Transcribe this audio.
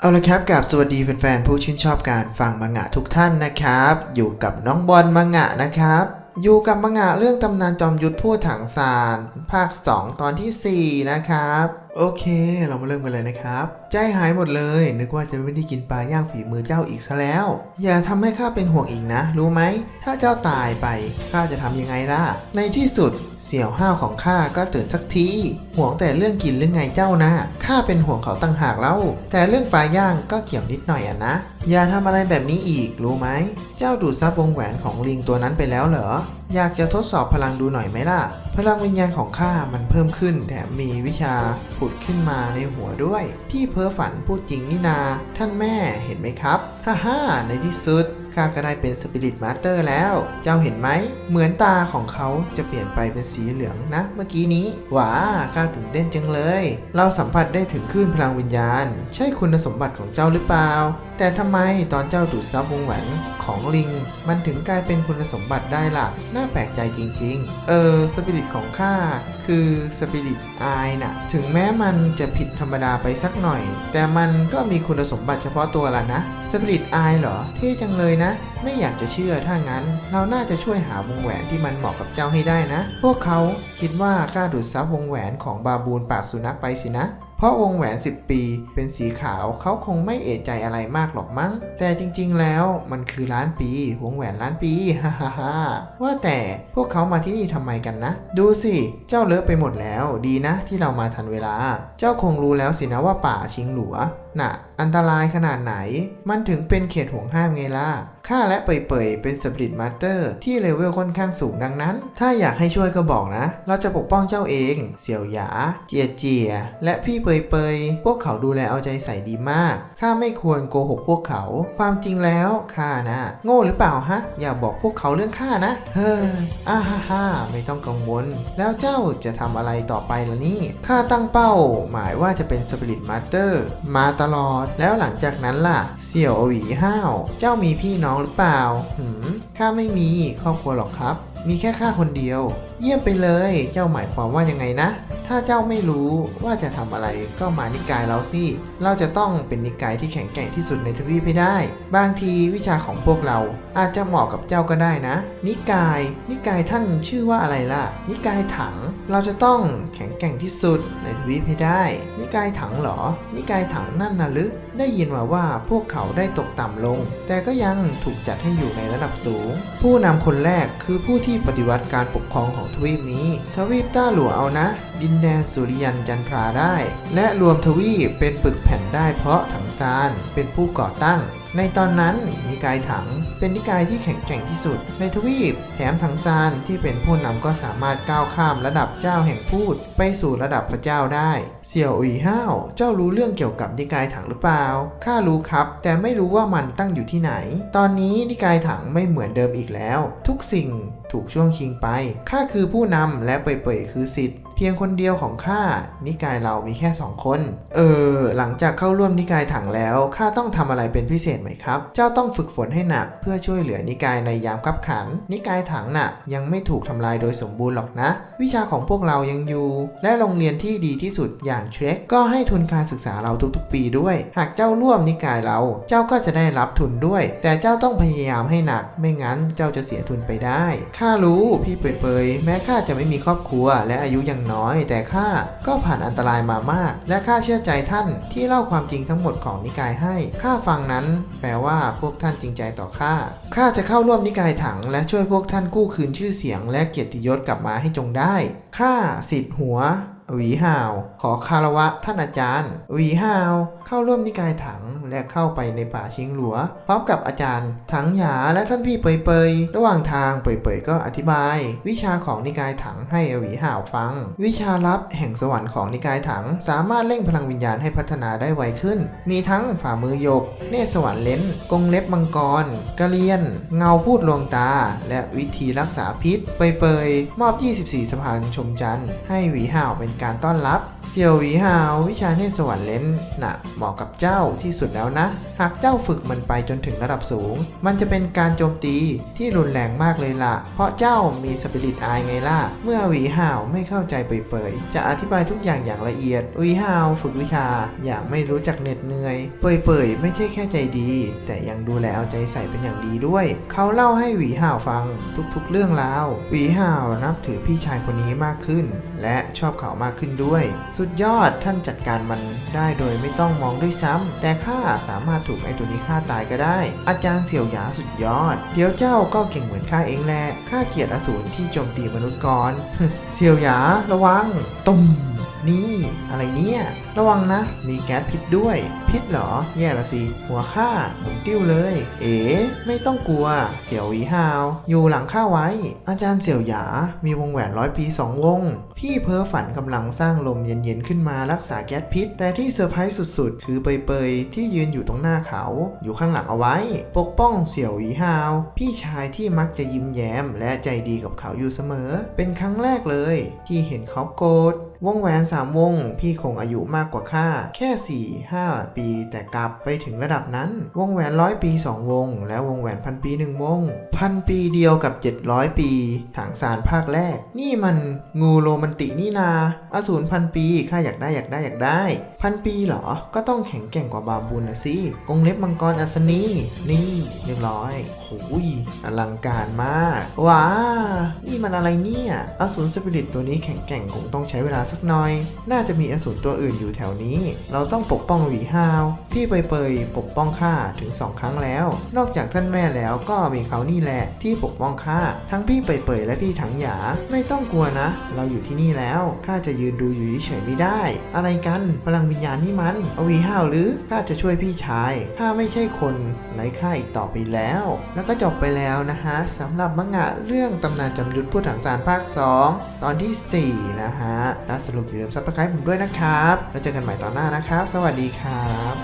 เอาละครับกับสวัสดีแฟนๆผู้ชื่นชอบการฟังมังงะทุกท่านนะครับ อยู่กับน้องบอลมังงะนะครับ อยู่กับมังงะเรื่องตำนานจอมยุทธผู้ถังซานภาค 2 ตอนทีสี่4 นะครับโอเค เรามาเริ่มกันเลยนะครับ ใจหายหมดเลย นึกว่าจะไม่ได้กินปลาย่างฝีมือเจ้าอีกซะแล้ว อย่าทำให้ข้าเป็นห่วงอีกนะ รู้ไหม ถ้าเจ้าตายไป ข้าจะทำยังไงล่ะ ในที่สุดเสี่ยวห้าวของข้าก็ตื่นสักที ห่วงแต่เรื่องกินเรื่องไงเจ้านะ ข้าเป็นห่วงเขาตั้งหากแล้วแต่เรื่องปลาย่างก็เกี่ยวนิดหน่อยอะนะ อย่าทำอะไรแบบนี้อีก รู้ไหม เจ้าดูดซับวงแหวนของลิงตัวนั้นไปแล้วเหรอ อยากจะทดสอบพลังดูหน่อยไหมล่ะ พลังวิญญาณของข้ามันเพิ่มขึ้นแถมมีวิชาผุดขึ้นมาในหัวด้วย พี่เพ้อฝันพูดจริงนี่นา ท่านแม่เห็นไหมครับฮ่าฮ่าในที่สุดข้าก็ได้เป็นสปิริตมาสเตอร์แล้ว เจ้าเห็นไหม เหมือนตาของเขาจะเปลี่ยนไปเป็นสีเหลืองนะ เมื่อกี้นี้ว้าข้าตื่นเต้นจังเลย เราสัมผัสได้ถึงคลื่นพลังวิญญาณ ใช่คุณสมบัติของเจ้าหรือเปล่า แต่ทำไมตอนเจ้าดูดซับวงแหวนของลิง มันถึงกลายเป็นคุณสมบัติได้ล่ะ น่าแปลกใจจริงๆ เออสปิริตของข้าคือสปิริตอายน่ะ ถึงแม้มันจะผิดธรรมดาไปสักหน่อย แต่มันก็มีคุณสมบัติเฉพาะตัวละนะสปิริตอายเหรอ เท่จังเลยนะ ไม่อยากจะเชื่อถ้างั้น เราน่าจะช่วยหาวงแหวนที่มันเหมาะกับเจ้าให้ได้นะ พวกเขาคิดว่าข้าดูดซับวงแหวนของบาบูนปากสุนัขไปสินะ เพราะวงแหวน 10 ปี เป็นสีขาวเขาคงไม่เอะใจอะไรมากหรอกมั้ง แต่จริงๆแล้วมันคือล้านปี วงแหวนล้านปีฮ่าฮ่าฮ่าว่าแต่พวกเขามาที่นี่ทำไมกันนะ ดูสิ เจ้าเลอะไปหมดแล้ว ดีนะที่เรามาทันเวลา เจ้าคงรู้แล้วสินะว่าป่าชิงหลัว น่ะ อันตรายขนาดไหน มันถึงเป็นเขตห่วงห้ามไงล่ะข้าและเปยๆเป็นสปริตมาสเตอร์ที่เลเวลค่อนข้างสูงดังนั้น ถ้าอยากให้ช่วยก็บอกนะ เราจะปกป้องเจ้าเอง เสี่ยวหยา เจียเจีย และพี่เปยๆ พวกเขาดูแลเอาใจใส่ดีมาก ข้าไม่ควรโกหกพวกเขา ความจริงแล้วข้านะ โง่หรือเปล่าฮะ อย่าบอกพวกเขาเรื่องข้านะ เฮ้ยอ้าฮ่าฮ่าไม่ต้องกังวล แล้วเจ้าจะทำอะไรต่อไปล่ะนี่ ข้าตั้งเป้า หมายว่าจะเป็นสปริตมาสเตอร์มาตลอด แล้วหลังจากนั้นล่ะ เสี่ยวหวีห้าว เจ้ามีพี่น้องหรือเปล่า หืม ข้าไม่มีครอบครัวหรอกครับ มีแค่ข้าคนเดียว เยี่ยมไปเลย เจ้าหมายความว่ายังไงนะ ถ้าเจ้าไม่รู้ว่าจะทำอะไรก็มานิกายเราสิ เราจะต้องเป็นนิกายที่แข็งแกร่งที่สุดในทวีปให้ได้ บางทีวิชาของพวกเราอาจจะเหมาะกับเจ้าก็ได้นะ นิกาย นิกายท่านชื่อว่าอะไรล่ะ นิกายถัง เราจะต้องแข็งแกร่งที่สุดในทวีปให้ได้ นิกายถังเหรอ นิกายถังนั่นน่ะหรือได้ยินมาว่าพวกเขาได้ตกต่ำลง แต่ก็ยังถูกจัดให้อยู่ในระดับสูง ผู้นำคนแรกคือผู้ที่ปฏิวัติการปกครองของทวีปนี้ ทวีปต้าหลัวเอานะ ดินแดนสุริยันจันทราได้ และรวมทวีปเป็นปึกแผ่นได้เพราะถังซานเป็นผู้ก่อตั้ง ในตอนนั้นนิกายถังเป็นนิกายที่แข็งแกร่งที่สุด ในทวีปแถมถังซานที่เป็นผู้นำก็สามารถก้าวข้ามระดับเจ้าแห่งพูด ไปสู่ระดับพระเจ้าได้ เสี่ยวอุ๋ยห้าวเจ้ารู้เรื่องเกี่ยวกับนิกายถังหรือเปล่าข้ารู้ครับ แต่ไม่รู้ว่ามันตั้งอยู่ที่ไหน ตอนนี้นิกายถังไม่เหมือนเดิมอีกแล้ว ทุกสิ่ง ถูกช่วงชิงไป ข้าคือผู้นำและเป่ยๆคือสิทธิ์เพียงคนเดียวของข้า นิกายเรามีแค่สองคน เออ หลังจากเข้าร่วมนิกายถังแล้ว ข้าต้องทำอะไรเป็นพิเศษไหมครับ เจ้าต้องฝึกฝนให้หนัก เพื่อช่วยเหลือนิกายในยามคับขัน นิกายถังน่ะ ยังไม่ถูกทำลายโดยสมบูรณ์หรอกนะ วิชาของพวกเรายังอยู่ และโรงเรียนที่ดีที่สุดอย่างเทรคก็ให้ทุนการศึกษาเราทุกๆ ปีด้วย หากเจ้าร่วมนิกายเรา เจ้าก็จะได้รับทุนด้วย แต่เจ้าต้องพยายามให้หนัก ไม่งั้นเจ้าจะเสียทุนไปได้ข้ารู้พี่เปยๆแม้ข้าจะไม่มีครอบครัวและอายุยังน้อย แต่ข้าก็ผ่านอันตรายมามาก และข้าเชื่อใจท่านที่เล่าความจริงทั้งหมดของนิกายให้ข้าฟังนั้น แปลว่าพวกท่านจริงใจต่อข้าข้าจะเข้าร่วมนิกายถัง และช่วยพวกท่านกู้คืนชื่อเสียง และเกียรติยศกลับมาให้จงได้ข้าสิทธิ์หัวหวีห่าว ขอคารวะท่านอาจารย์หวีห่าว เข้าร่วมนิกายถัง และเข้าไปในป่าชิงหลัว พร้อมกับอาจารย์ ถังหยาและท่านพี่เปยเปยระหว่างทางเปยเปยก็อธิบาย วิชาของนิกายถังให้หวีห่าวฟัง วิชาลับแห่งสวรรค์ของนิกายถัง สามารถเร่งพลังวิญญาณให้พัฒนาได้ไวขึ้น มีทั้งฝ่ามือหยก เนตรสวรรค์เลนกงเล็บมังกรกะเลียน เงาพูดลวงตา และวิธีรักษาพิษ เปยเปยมอบ 24 สะพานชมจันทร์ให้หวีห่าวเป็นการต้อนรับ เสี่ยวหวีห่าววิชาเนตรสวรรค์เลนส์น่ะเหมาะกับเจ้าที่สุดแล้วนะ หากเจ้าฝึกมันไปจนถึงระดับสูง มันจะเป็นการโจมตีที่รุนแรงมากเลยล่ะ เพราะเจ้ามีสปิริตอายไงล่ะ เมื่อหวีห่าวไม่เข้าใจเปยๆจะอธิบายทุกอย่างอย่างละเอียดหวีห่าวฝึกวิชาอย่างไม่รู้จักเหน็ดเหนื่อย เปยๆไม่ใช่แค่ใจดี แต่ยังดูแลเอาใจใส่เป็นอย่างดีด้วย เขาเล่าให้หวีห่าวฟังทุกๆเรื่องราวหวีห่าวนับถือพี่ชายคนนี้มากขึ้น และชอบเขามากขึ้นด้วย สุดยอดท่านจัดการมันได้โดยไม่ต้องมองด้วยซ้ำแต่ข้าสามารถถูกไอตัวนี้ฆ่าตายก็ได้ อาจารย์เสี่ยวหยาสุดยอด เดี๋ยวเจ้าก็เก่งเหมือนข้าเองแหละข้าเกลียดอสูรที่โจมตีมนุษย์ก่อนเสี่ยวหยาระวังตุ่มนี่ อะไรเนี่ย ระวังนะ มีแก๊สพิษด้วยพิษเหรอ แย่ละสิ หัวข้าหมุนติ้วเลย เอ๋ไม่ต้องกลัว เสี่ยวหวีฮาว อยู่หลังข้าไว้ อาจารย์เสี่ยวหยา มีวงแหวนร้อยปีสองวง พี่เพ้อฝันกำลังสร้างลมเย็นๆขึ้นมารักษาแก๊สพิษ แต่ที่เซอร์ไพรส์สุดๆ คือเปยๆ ที่ยืนอยู่ตรงหน้าเขา อยู่ข้างหลังเอาไว้ ปกป้องเสี่ยวหวีฮาว พี่ชายที่มักจะยิ้มแย้ม และใจดีกับเขาอยู่เสมอ เป็นครั้งแรกเลย ที่เห็นเขาโกรธวงแหวนสามวง พี่คงอายุมากกว่าข้าแค่4 5ปีแต่กลับไปถึงระดับนั้น วงแหวนร้อยปี 2 วง และวงแหวนพันปีหนึ่งวง พันปีเดียวกับ 700 ปีถังสารภาคแรก นี่มันงูโรมันตินี่นา อสูรพันปีข้าอยากได้อยากได้อยากได้ พันปีเหรอ ก็ต้องแข็งแกร่งกว่าบาบูนนะสิกงเล็บมังกรอัศนีนี่เรียบร้อยโอ้ยอลังการมากว้านี่มันอะไรเนี่ยอสูรสปิริตตัวนี้แข็งแกร่งคงต้องใช้เวลาสักหน่อย น่าจะมีอสูรตัวอื่นอยู่แถวนี้ เราต้องปกป้องวีฮาวพี่เปยเปยปกป้องข้าถึงสองครั้งแล้ว นอกจากท่านแม่แล้วก็มีเขานี่แหละที่ปกป้องข้าทั้งพี่เปยเปยและพี่ถังหยาไม่ต้องกลัวนะ เราอยู่ที่นี่แล้วข้าจะยืนดูอยู่เฉยไม่ได้ อะไรกันพลังวิญญาณนี่มันอวีฮาวหรือข้าจะช่วยพี่ชายข้าไม่ใช่คนไร้ค่าอีกต่อไปแล้ว แล้วก็จบไปแล้วนะฮะสำหรับมังงะเรื่องตำนานจำยุทธพูดถังสารภาค 2 ตอนทีสี่4 นะฮะถ้าสรุปอย่าลืมซับสไครป์ผมด้วยนะครับ แล้วเจอกันใหม่ตอนหน้านะครับ สวัสดีครับ